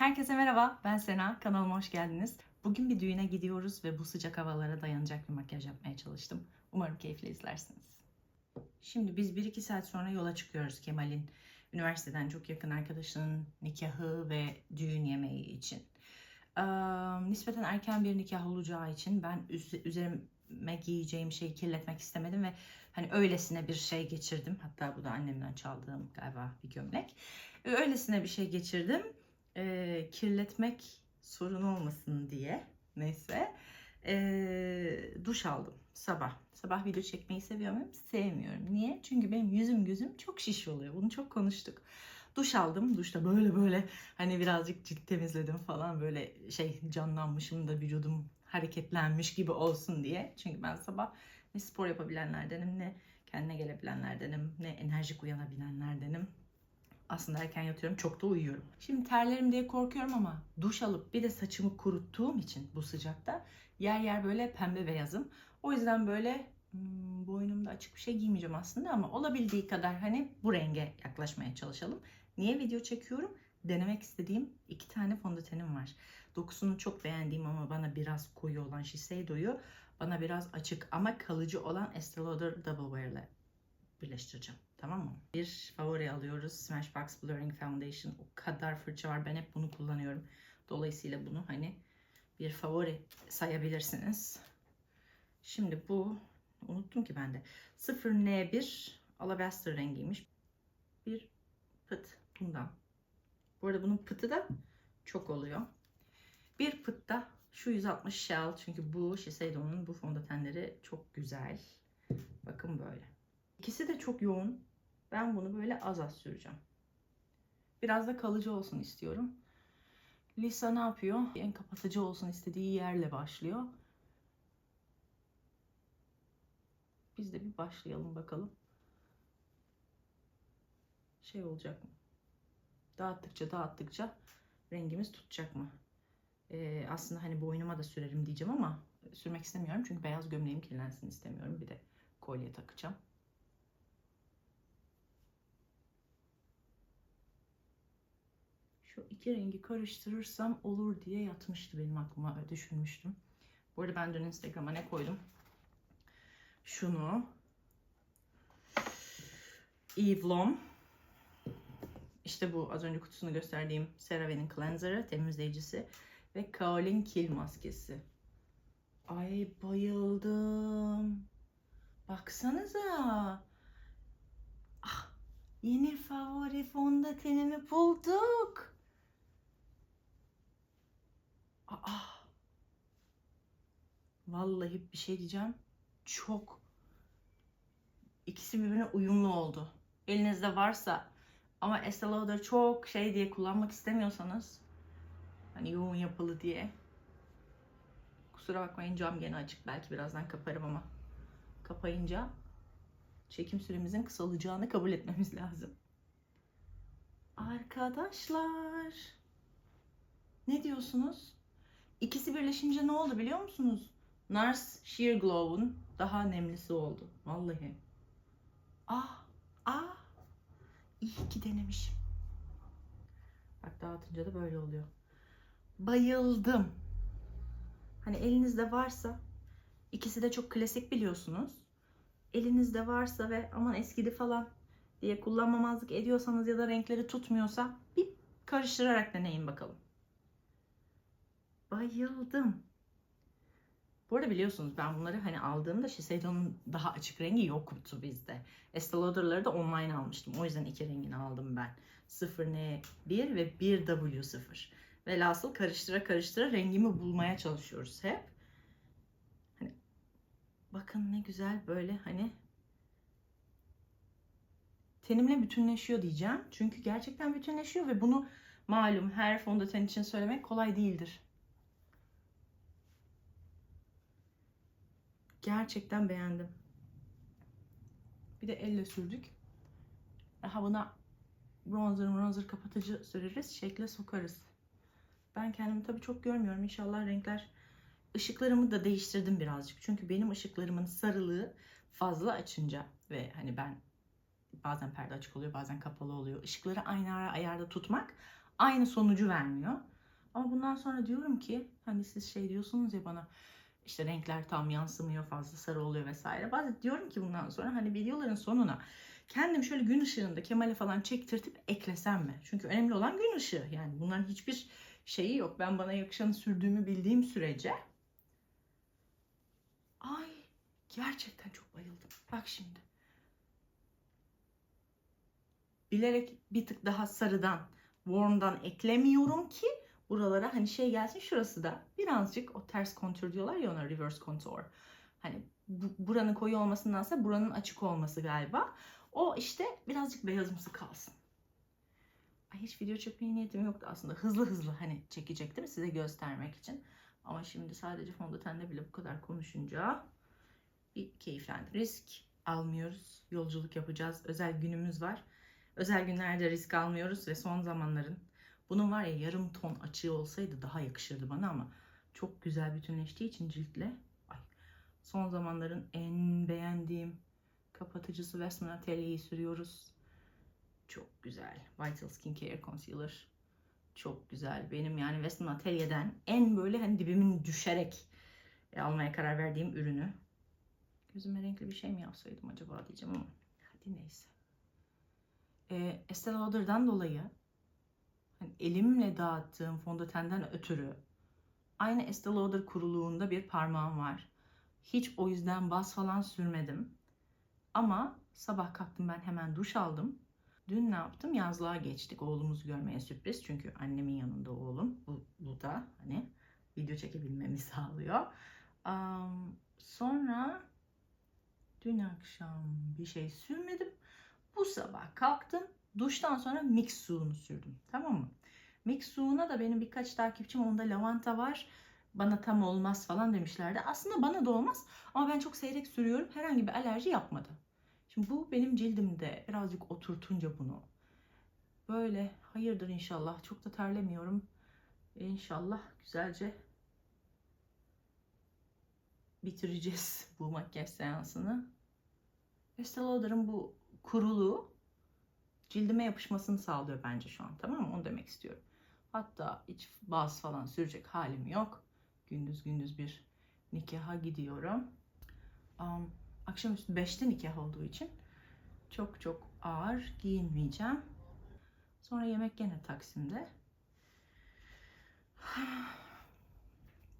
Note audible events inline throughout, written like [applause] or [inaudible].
Herkese merhaba, ben Sena. Kanalıma hoş geldiniz. Bugün bir düğüne gidiyoruz ve bu sıcak havalara dayanacak bir makyaj yapmaya çalıştım. Umarım keyifle izlersiniz. Şimdi biz 1-2 saat sonra yola çıkıyoruz Kemal'in üniversiteden çok yakın arkadaşının nikahı ve düğün yemeği için. Ee, nispeten erken bir nikah olacağı için ben üz- üzerime giyeceğim şeyi kirletmek istemedim ve hani öylesine bir şey geçirdim. Hatta bu da annemden çaldığım galiba bir gömlek. Öylesine bir şey geçirdim. Ee, kirletmek sorun olmasın diye. Neyse. Ee, duş aldım sabah. Sabah video çekmeyi seviyor muyum? Sevmiyorum. Niye? Çünkü benim yüzüm gözüm çok şiş oluyor. Bunu çok konuştuk. Duş aldım. Duşta böyle böyle hani birazcık cilt temizledim falan böyle şey canlanmışım da vücudum hareketlenmiş gibi olsun diye. Çünkü ben sabah ne spor yapabilenlerdenim ne kendine gelebilenlerdenim ne enerjik uyanabilenlerdenim. Aslında erken yatıyorum çok da uyuyorum. Şimdi terlerim diye korkuyorum ama duş alıp bir de saçımı kuruttuğum için bu sıcakta yer yer böyle pembe beyazım. O yüzden böyle hmm, boynumda açık bir şey giymeyeceğim aslında ama olabildiği kadar hani bu renge yaklaşmaya çalışalım. Niye video çekiyorum? Denemek istediğim iki tane fondötenim var. Dokusunu çok beğendiğim ama bana biraz koyu olan Shiseido'yu bana biraz açık ama kalıcı olan Estee Lauder Double Wear ile birleştireceğim. Tamam mı? Bir favori alıyoruz. Smashbox Blurring Foundation. O kadar fırça var. Ben hep bunu kullanıyorum. Dolayısıyla bunu hani bir favori sayabilirsiniz. Şimdi bu unuttum ki ben de. 0N1 Alabaster rengiymiş. Bir pıt bundan. Bu arada bunun pıtı da çok oluyor. Bir pıt da şu 160 Shell çünkü bu Shiseido'nun bu fondötenleri çok güzel. Bakın böyle. İkisi de çok yoğun. Ben bunu böyle az az süreceğim. Biraz da kalıcı olsun istiyorum. Lisa ne yapıyor? En kapatıcı olsun istediği yerle başlıyor. Biz de bir başlayalım bakalım. Şey olacak mı? Dağıttıkça dağıttıkça rengimiz tutacak mı? Ee, aslında hani boynuma da sürerim diyeceğim ama sürmek istemiyorum çünkü beyaz gömleğim kirlensin istemiyorum. Bir de kolye takacağım. Şu iki rengi karıştırırsam olur diye yatmıştı benim aklıma düşünmüştüm. Bu arada ben dün Instagram'a ne koydum? Şunu Lom işte bu az önce kutusunu gösterdiğim CeraVe'nin cleanser'ı, temizleyicisi ve Kaolin Kill maskesi. Ay bayıldım. Baksanıza. Ah, yeni favori fondötenimi bulduk. Vallahi bir şey diyeceğim. Çok ikisi birbirine uyumlu oldu. Elinizde varsa ama Estee Lauder çok şey diye kullanmak istemiyorsanız hani yoğun yapılı diye kusura bakmayın cam gene açık belki birazdan kaparım ama kapayınca çekim süremizin kısalacağını kabul etmemiz lazım. Arkadaşlar ne diyorsunuz? İkisi birleşince ne oldu biliyor musunuz? Nars Sheer Glow'un daha nemlisi oldu. Vallahi. Ah, ah. İyi ki denemişim. Bak dağıtınca da böyle oluyor. Bayıldım. Hani elinizde varsa ikisi de çok klasik biliyorsunuz. Elinizde varsa ve aman eskidi falan diye kullanmamazlık ediyorsanız ya da renkleri tutmuyorsa bir karıştırarak deneyin bakalım. Bayıldım. Bu arada biliyorsunuz ben bunları hani aldığımda Shiseido'nun daha açık rengi yoktu bizde. Estee Lauder'ları da online almıştım. O yüzden iki rengini aldım ben. 0N1 ve 1W0. Velhasıl karıştıra karıştıra rengimi bulmaya çalışıyoruz hep. Hani bakın ne güzel böyle hani tenimle bütünleşiyor diyeceğim. Çünkü gerçekten bütünleşiyor ve bunu malum her fondöten için söylemek kolay değildir. Gerçekten beğendim. Bir de elle sürdük. Daha buna bronzer bronzer kapatıcı süreriz. Şekle sokarız. Ben kendimi tabii çok görmüyorum. İnşallah renkler ışıklarımı da değiştirdim birazcık. Çünkü benim ışıklarımın sarılığı fazla açınca ve hani ben bazen perde açık oluyor bazen kapalı oluyor. Işıkları aynı ayarda tutmak aynı sonucu vermiyor. Ama bundan sonra diyorum ki hani siz şey diyorsunuz ya bana işte renkler tam yansımıyor fazla sarı oluyor vesaire. Bazen diyorum ki bundan sonra hani videoların sonuna kendim şöyle gün ışığında Kemal'e falan çektirtip eklesem mi? Çünkü önemli olan gün ışığı. Yani bunların hiçbir şeyi yok. Ben bana yakışanı sürdüğümü bildiğim sürece. Ay gerçekten çok bayıldım. Bak şimdi. Bilerek bir tık daha sarıdan, warm'dan eklemiyorum ki buralara hani şey gelsin şurası da birazcık o ters kontür diyorlar ya ona reverse contour. Hani bu, buranın koyu olmasındansa buranın açık olması galiba. O işte birazcık beyazımsı kalsın. Ay hiç video çekmeye niyetim yoktu aslında. Hızlı hızlı hani çekecektim size göstermek için. Ama şimdi sadece fondötenle bile bu kadar konuşunca bir keyiflendim. Risk almıyoruz. Yolculuk yapacağız. Özel günümüz var. Özel günlerde risk almıyoruz ve son zamanların bunun var ya yarım ton açığı olsaydı daha yakışırdı bana ama çok güzel bütünleştiği için ciltle. Ay, son zamanların en beğendiğim kapatıcısı Westman Atelier'i sürüyoruz. Çok güzel. Vital Skincare Concealer. Çok güzel. Benim yani Westman Atelier'den en böyle hani dibimin düşerek almaya karar verdiğim ürünü. Gözüme renkli bir şey mi yapsaydım acaba diyeceğim ama hadi neyse. Ee, Estee Lauder'dan dolayı hani elimle dağıttığım fondötenden ötürü aynı Estee Lauder kuruluğunda bir parmağım var. Hiç o yüzden baz falan sürmedim. Ama sabah kalktım ben hemen duş aldım. Dün ne yaptım? Yazlığa geçtik. Oğlumuzu görmeye sürpriz. Çünkü annemin yanında oğlum. Bu, bu da hani video çekebilmemi [laughs] sağlıyor. Um, sonra dün akşam bir şey sürmedim. Bu sabah kalktım. Duştan sonra mix suyunu sürdüm. Tamam mı? Mix suyuna da benim birkaç takipçim onda lavanta var. Bana tam olmaz falan demişlerdi. Aslında bana da olmaz ama ben çok seyrek sürüyorum. Herhangi bir alerji yapmadı. Şimdi bu benim cildimde birazcık oturtunca bunu. Böyle hayırdır inşallah. Çok da terlemiyorum. İnşallah güzelce bitireceğiz bu makyaj seansını. Estee Lauder'ın bu kuruluğu cildime yapışmasını sağlıyor bence şu an. Tamam mı? Onu demek istiyorum. Hatta hiç baz falan sürecek halim yok. Gündüz gündüz bir nikaha gidiyorum. Um, akşamüstü 5'te nikah olduğu için çok çok ağır giyinmeyeceğim. Sonra yemek gene Taksim'de. [sighs]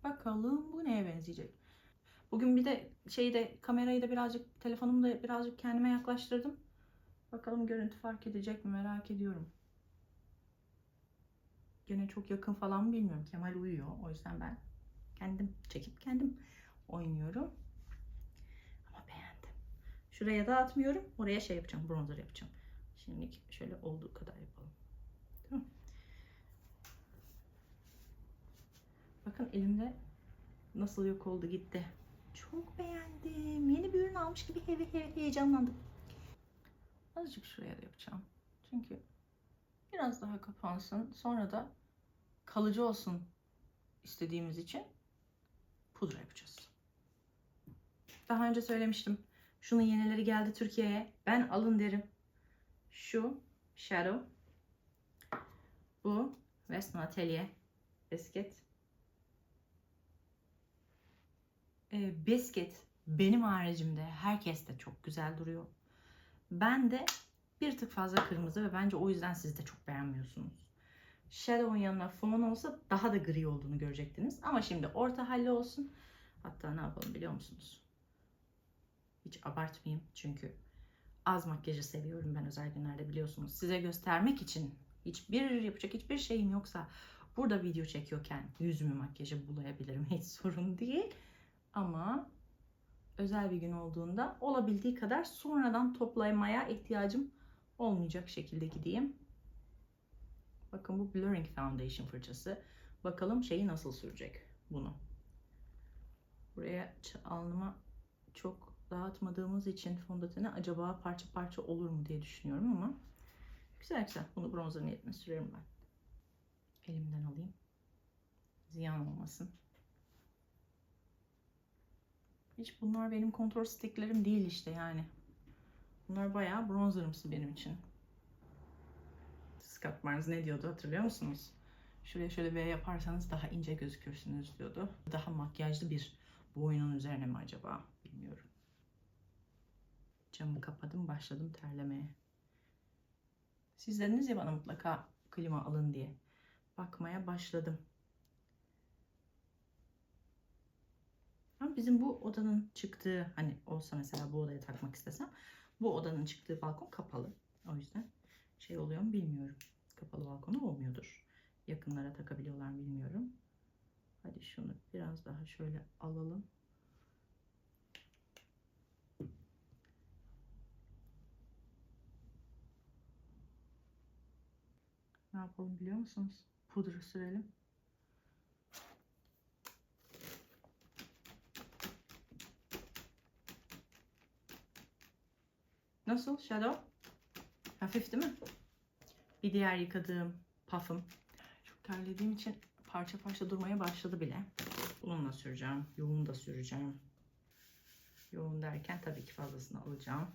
Bakalım bu neye benzeyecek. Bugün bir de şeyi de kamerayı da birazcık telefonumu da birazcık kendime yaklaştırdım. Bakalım görüntü fark edecek mi merak ediyorum. Gene çok yakın falan bilmiyorum. Kemal uyuyor. O yüzden ben kendim çekip kendim oynuyorum. Ama beğendim. Şuraya dağıtmıyorum. Oraya şey yapacağım. Bronzer yapacağım. Şimdi şöyle olduğu kadar yapalım. Bakın elimde nasıl yok oldu gitti. Çok beğendim. Yeni bir ürün almış gibi he he heyecanlandım. Azıcık şuraya da yapacağım. Çünkü biraz daha kapansın. Sonra da kalıcı olsun istediğimiz için pudra yapacağız. Daha önce söylemiştim. Şunun yenileri geldi Türkiye'ye. Ben alın derim. Şu Shadow. Bu Westman Atelier Biscuit. Ee, Biscuit benim haricimde herkeste çok güzel duruyor. Ben de bir tık fazla kırmızı ve bence o yüzden siz de çok beğenmiyorsunuz. Shadow'un yanına fon olsa daha da gri olduğunu görecektiniz. Ama şimdi orta halli olsun. Hatta ne yapalım biliyor musunuz? Hiç abartmayayım çünkü az makyajı seviyorum ben özel günlerde biliyorsunuz. Size göstermek için hiçbir yapacak hiçbir şeyim yoksa burada video çekiyorken yüzümü makyajı bulayabilirim. [laughs] Hiç sorun değil. Ama özel bir gün olduğunda olabildiği kadar sonradan toplamaya ihtiyacım olmayacak şekilde gideyim. Bakın bu Blurring Foundation fırçası. Bakalım şeyi nasıl sürecek bunu. Buraya alnıma çok dağıtmadığımız için fondöteni acaba parça parça olur mu diye düşünüyorum ama güzel güzel. Bunu bronzer niyetine sürerim ben. Elimden alayım. Ziyan olmasın. Hiç bunlar benim kontrol sticklerim değil işte yani. Bunlar bayağı bronzerımsı benim için. Scott Barnes ne diyordu hatırlıyor musunuz? Şuraya şöyle V yaparsanız daha ince gözükürsünüz diyordu. Daha makyajlı bir boynun üzerine mi acaba bilmiyorum. Camı kapadım başladım terlemeye. Siz dediniz ya bana mutlaka klima alın diye. Bakmaya başladım. Bizim bu odanın çıktığı hani olsa mesela bu odaya takmak istesem bu odanın çıktığı balkon kapalı. O yüzden şey oluyor mu bilmiyorum. Kapalı balkonu olmuyordur. Yakınlara takabiliyorlar bilmiyorum. Hadi şunu biraz daha şöyle alalım. Ne yapalım biliyor musunuz? Pudra sürelim. Nasıl Shadow? Hafif değil mi? Bir diğer yıkadığım puff'ım. Çok terlediğim için parça parça durmaya başladı bile. Bununla süreceğim. Yoğun da süreceğim. Yoğun derken tabii ki fazlasını alacağım.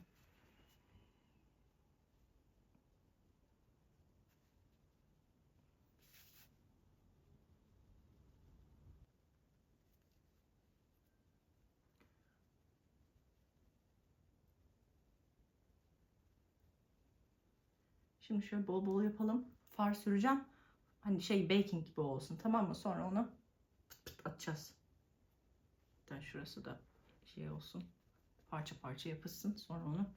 Şimdi şöyle bol bol yapalım. Far süreceğim. Hani şey baking gibi olsun tamam mı? Sonra onu pıt pıt atacağız. Hatta şurası da şey olsun. Parça parça yapılsın. Sonra onu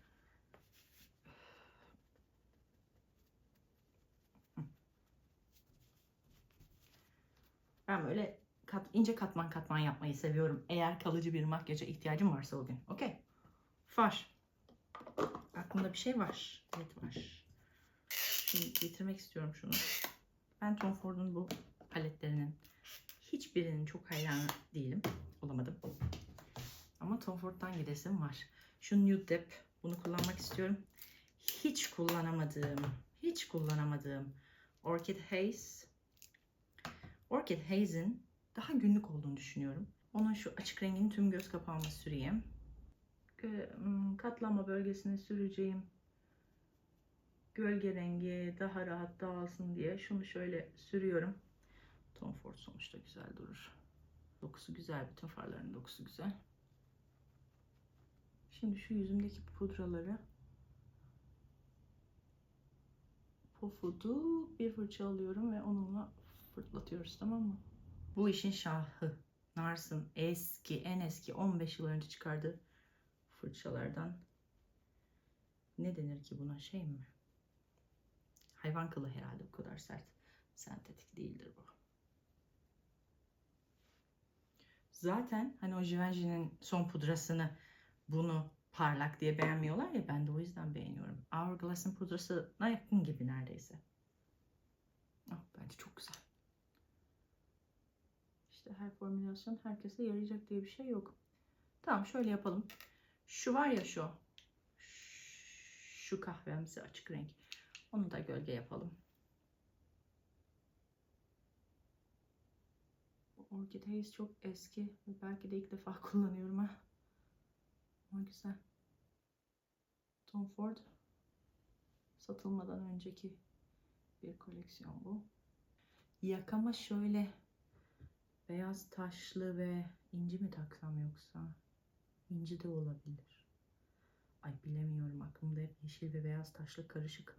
ben böyle kat, ince katman katman yapmayı seviyorum. Eğer kalıcı bir makyaja ihtiyacım varsa o gün. Okey. Far. Aklımda bir şey var. Evet var. Şimdi getirmek istiyorum şunu. Ben Tom Ford'un bu paletlerinin hiçbirinin çok hayranı değilim. Olamadım. Ama Tom Ford'dan gidesim var. Şu Nude Dip. Bunu kullanmak istiyorum. Hiç kullanamadığım, hiç kullanamadığım Orchid Haze. Orchid Haze'in daha günlük olduğunu düşünüyorum. Onun şu açık rengini tüm göz kapağıma süreyim. Katlama bölgesine süreceğim gölge rengi daha rahat dağılsın diye şunu şöyle sürüyorum. Tom Ford sonuçta güzel durur. Dokusu güzel. Bütün farların dokusu güzel. Şimdi şu yüzümdeki pudraları pofudu bir fırça alıyorum ve onunla fırlatıyoruz tamam mı? Bu işin şahı. Nars'ın eski, en eski 15 yıl önce çıkardığı fırçalardan ne denir ki buna şey mi? Hayvan kılı herhalde bu kadar sert. Sentetik değildir bu. Zaten hani o Givenchy'nin son pudrasını bunu parlak diye beğenmiyorlar ya ben de o yüzden beğeniyorum. Hourglass'ın pudrasına yakın gibi neredeyse. Oh, bence çok güzel. İşte her formülasyon herkese yarayacak diye bir şey yok. Tamam şöyle yapalım. Şu var ya şu. Şu kahvemsi açık renk. Onu da gölge yapalım. Haze çok eski belki de ilk defa [laughs] kullanıyorum ha. Ama güzel. Tom Ford satılmadan önceki bir koleksiyon bu. Yakama şöyle beyaz taşlı ve inci mi taksam yoksa? İnci de olabilir. Ay bilemiyorum aklımda hep yeşil ve beyaz taşlı karışık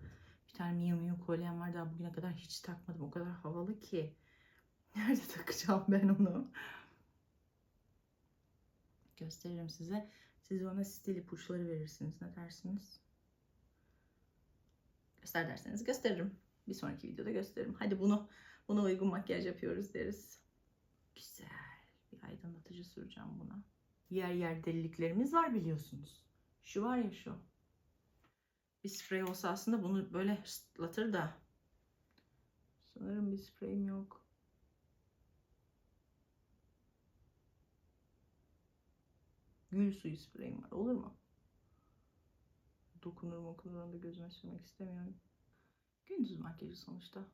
bir tane Miu Miu kolyem var daha bugüne kadar hiç takmadım. O kadar havalı ki. [laughs] Nerede takacağım ben onu? Gösteririm size. Siz ona stil ipuçları verirsiniz. Ne dersiniz? Göster derseniz gösteririm. Bir sonraki videoda gösteririm. Hadi bunu buna uygun makyaj yapıyoruz deriz. Güzel. Bir aydınlatıcı süreceğim buna. Yer yer deliliklerimiz var biliyorsunuz. Şu var ya şu bir sprey olsa aslında bunu böyle ıslatır da sanırım bir spreyim yok. Gül suyu spreyim var. Olur mu? Dokunur mu okunur onu da gözüme sürmek istemiyorum. Gündüz makyajı sonuçta.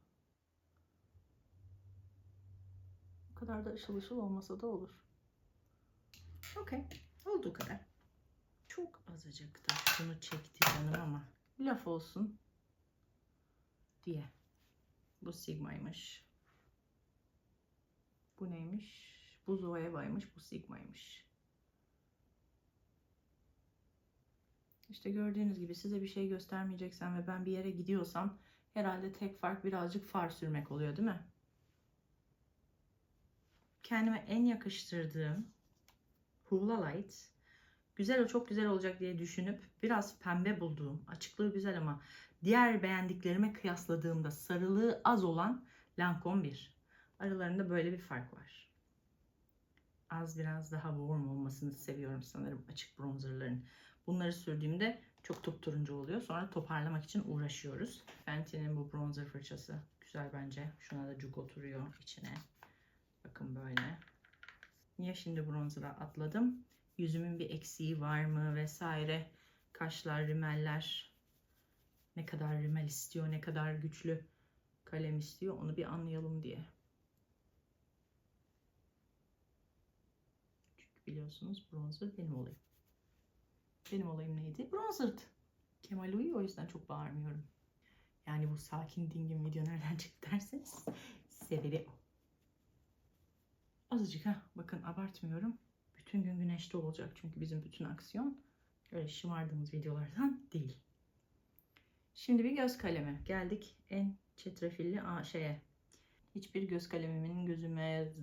O kadar da ışıl ışıl olmasa da olur. Okey. Olduğu kadar. Çok azıcık da şunu çekti canım ama laf olsun diye. Bu Sigma'ymış. Bu neymiş? Bu Zoeva'ymış, bu Sigma'ymış. İşte gördüğünüz gibi size bir şey göstermeyeceksem ve ben bir yere gidiyorsam herhalde tek fark birazcık far sürmek oluyor değil mi? Kendime en yakıştırdığım Hoola Light güzel o çok güzel olacak diye düşünüp biraz pembe bulduğum açıklığı güzel ama diğer beğendiklerime kıyasladığımda sarılığı az olan Lancome 1. Aralarında böyle bir fark var. Az biraz daha warm olmasını seviyorum sanırım açık bronzerların. Bunları sürdüğümde çok turuncu oluyor. Sonra toparlamak için uğraşıyoruz. Fenty'nin bu bronzer fırçası güzel bence. Şuna da cuk oturuyor içine. Bakın böyle. Niye şimdi bronzer'a atladım? Yüzümün bir eksiği var mı vesaire. Kaşlar, rimeller. Ne kadar rimel istiyor, ne kadar güçlü kalem istiyor onu bir anlayalım diye. Çünkü biliyorsunuz bronzer benim olayım. Benim olayım neydi? Bronzer'dı. Kemal uyuyor o yüzden çok bağırmıyorum. Yani bu sakin dingin video nereden çıktı derseniz sebebi o. Azıcık ha bakın abartmıyorum. Bütün gün güneşte olacak çünkü bizim bütün aksiyon öyle şımardığımız videolardan değil. Şimdi bir göz kalemi. Geldik en çetrefilli şeye. Hiçbir göz kalemimin gözüme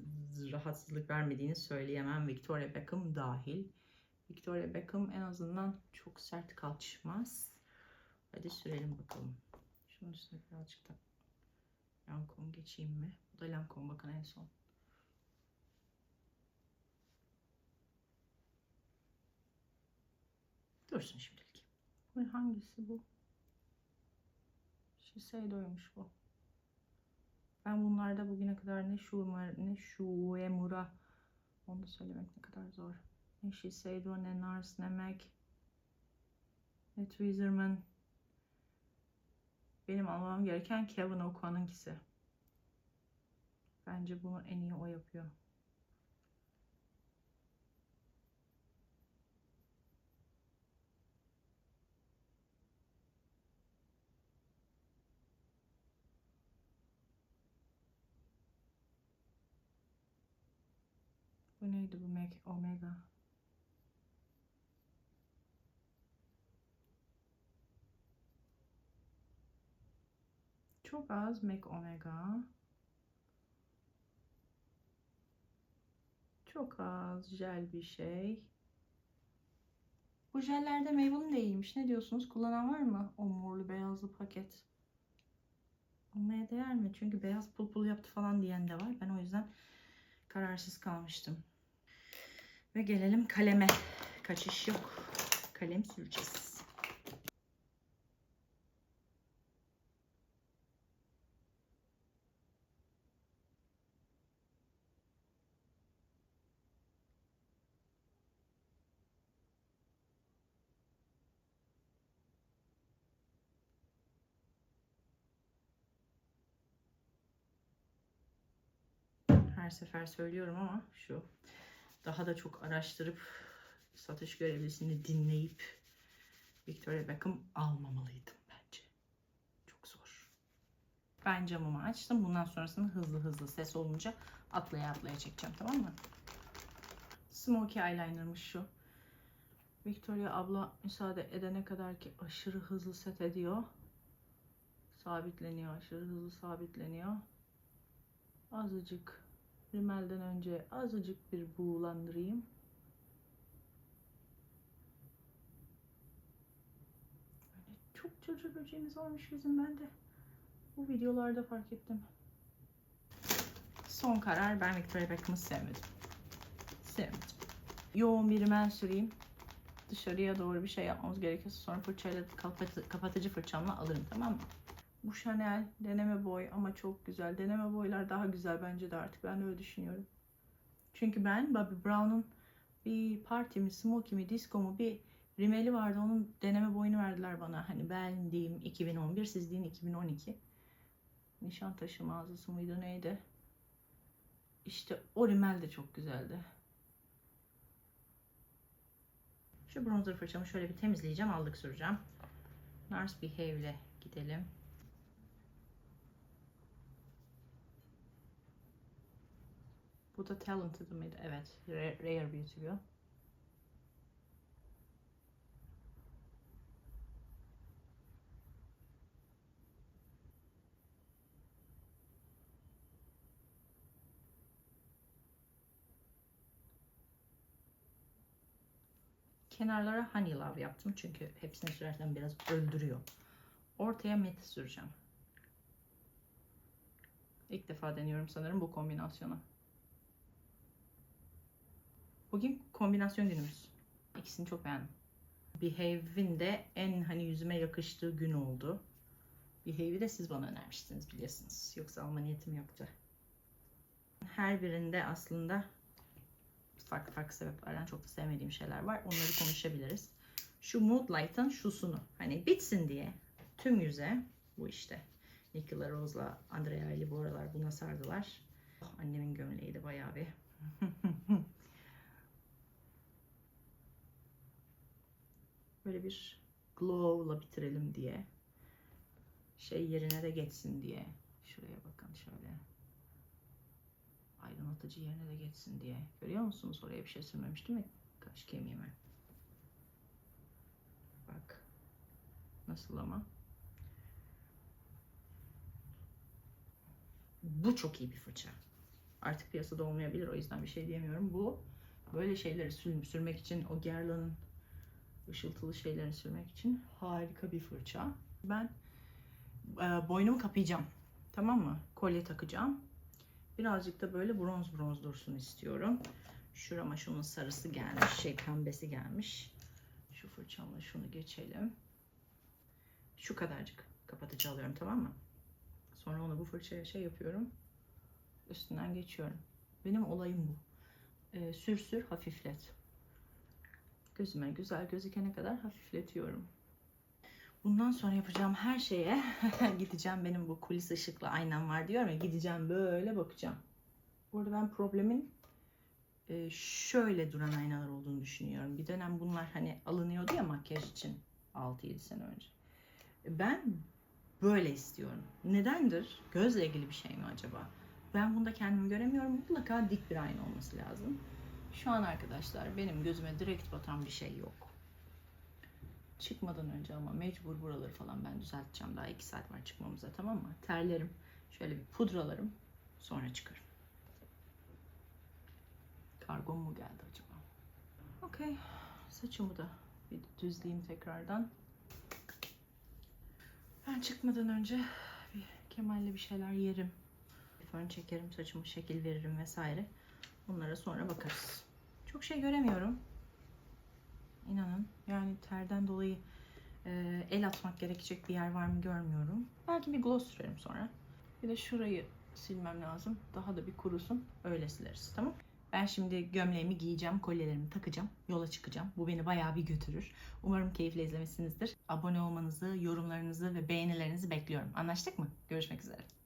rahatsızlık vermediğini söyleyemem. Victoria Beckham dahil. Victoria Beckham en azından çok sert kalçmaz. Hadi sürelim bakalım. Şunun üstüne birazcık da Lancome geçeyim mi? Bu da Lancome bakın en son. Dursun şimdilik. Hangisi bu? Shiseido'ymuş bu. Ben bunlarda bugüne kadar ne Shuemura, ne Shuemura onu söylemek ne kadar zor. Ne Shiseido, ne Nars, ne Mac, ne Tweezerman. Benim almam gereken Kevin O'Connor'ınkisi. Bence bunu en iyi o yapıyor. Bu neydi bu Mac Omega? Çok az Mac Omega. Çok az jel bir şey. Bu jellerde Maybelline de iyiymiş. Ne diyorsunuz? Kullanan var mı? O morlu beyazlı paket. Almaya değer mi? Çünkü beyaz pul pul yaptı falan diyen de var. Ben o yüzden kararsız kalmıştım. Ve gelelim kaleme. Kaçış yok. Kalem süreceğiz. Her sefer söylüyorum ama şu daha da çok araştırıp satış görevlisini dinleyip Victoria Beckham almamalıydım bence. Çok zor. Ben camımı açtım. Bundan sonrasını hızlı hızlı ses olunca atlaya atlaya çekeceğim tamam mı? Smoky eyeliner'mış şu. Victoria abla müsaade edene kadar ki aşırı hızlı set ediyor. Sabitleniyor. Aşırı hızlı sabitleniyor. Azıcık rimelden önce azıcık bir buğulandırayım. Böyle çok cırcır böceğimiz varmış bizim bende. Bu videolarda fark ettim. Son karar ben Victoria Beckham'ı sevmedim. Sevmedim. Yoğun bir rimel süreyim. Dışarıya doğru bir şey yapmamız gerekirse sonra fırçayla kapatı- kapatıcı fırçamla alırım tamam mı? Bu Chanel deneme boy ama çok güzel. Deneme boylar daha güzel bence de artık. Ben öyle düşünüyorum. Çünkü ben Bobbi Brown'un bir parti mi, smoky mi, disco mu bir rimeli vardı. Onun deneme boyunu verdiler bana. Hani beğendiğim 2011, sizdiğin 2012. Nişantaşı mağazası mıydı neydi? İşte o rimel de çok güzeldi. Şu bronzer fırçamı şöyle bir temizleyeceğim. Aldık süreceğim. Nars Behave ile gidelim. Bu da Talented mıydı? Evet. Rare, Beauty bu. Kenarlara Honey Love yaptım çünkü hepsini sürerken biraz öldürüyor. Ortaya Matte süreceğim. İlk defa deniyorum sanırım bu kombinasyonu. Bugün kombinasyon günümüz. İkisini çok beğendim. Behave'in de en hani yüzüme yakıştığı gün oldu. Behave'i de siz bana önermiştiniz biliyorsunuz. Yoksa alma niyetim yoktu. Her birinde aslında farklı farklı sebeplerden çok da sevmediğim şeyler var. Onları konuşabiliriz. Şu Mood Light'ın şusunu hani bitsin diye tüm yüze bu işte. Nicola Rose'la Andrea ile bu aralar buna sardılar. Oh, annemin gömleği de bayağı bir. [laughs] Böyle bir glow'la bitirelim diye. Şey yerine de geçsin diye. Şuraya bakın şöyle. Aydınlatıcı yerine de geçsin diye. Görüyor musunuz? Oraya bir şey sürmemiş değil mi? Kaş kemiğime. Bak. Nasıl ama? Bu çok iyi bir fırça. Artık piyasada olmayabilir o yüzden bir şey diyemiyorum. Bu böyle şeyleri sür- sürmek için o Guerlain'ın ışıltılı şeylerini sürmek için harika bir fırça. Ben e, boynumu kapayacağım. Tamam mı? Kolye takacağım. Birazcık da böyle bronz bronz dursun istiyorum. Şurama şunun sarısı gelmiş. Şey pembesi gelmiş. Şu fırçamla şunu geçelim. Şu kadarcık kapatıcı alıyorum tamam mı? Sonra onu bu fırçaya şey yapıyorum. Üstünden geçiyorum. Benim olayım bu. Ee, sür sür hafiflet. Gözüme güzel gözükene kadar hafifletiyorum. Bundan sonra yapacağım her şeye [laughs] gideceğim benim bu kulis ışıklı aynam var diyorum ya gideceğim böyle bakacağım. Bu arada ben problemin e, şöyle duran aynalar olduğunu düşünüyorum. Bir dönem bunlar hani alınıyordu ya makyaj için 6-7 sene önce. Ben böyle istiyorum. Nedendir? Gözle ilgili bir şey mi acaba? Ben bunda kendimi göremiyorum. Mutlaka dik bir ayna olması lazım. Şu an arkadaşlar benim gözüme direkt batan bir şey yok. Çıkmadan önce ama mecbur buraları falan ben düzelteceğim. Daha 2 saat var çıkmamıza tamam mı? Terlerim. Şöyle bir pudralarım. Sonra çıkarım. Kargom mu geldi acaba? Okey. Saçımı da bir düzleyeyim tekrardan. Ben çıkmadan önce bir Kemal'le bir şeyler yerim. Fön çekerim, saçımı şekil veririm vesaire. Onlara sonra bakarız. Çok şey göremiyorum. İnanın. Yani terden dolayı e, el atmak gerekecek bir yer var mı görmüyorum. Belki bir gloss sürerim sonra. Bir de şurayı silmem lazım. Daha da bir kurusun. Öyle sileriz. Tamam ben şimdi gömleğimi giyeceğim, kolyelerimi takacağım, yola çıkacağım. Bu beni bayağı bir götürür. Umarım keyifle izlemişsinizdir. Abone olmanızı, yorumlarınızı ve beğenilerinizi bekliyorum. Anlaştık mı? Görüşmek üzere.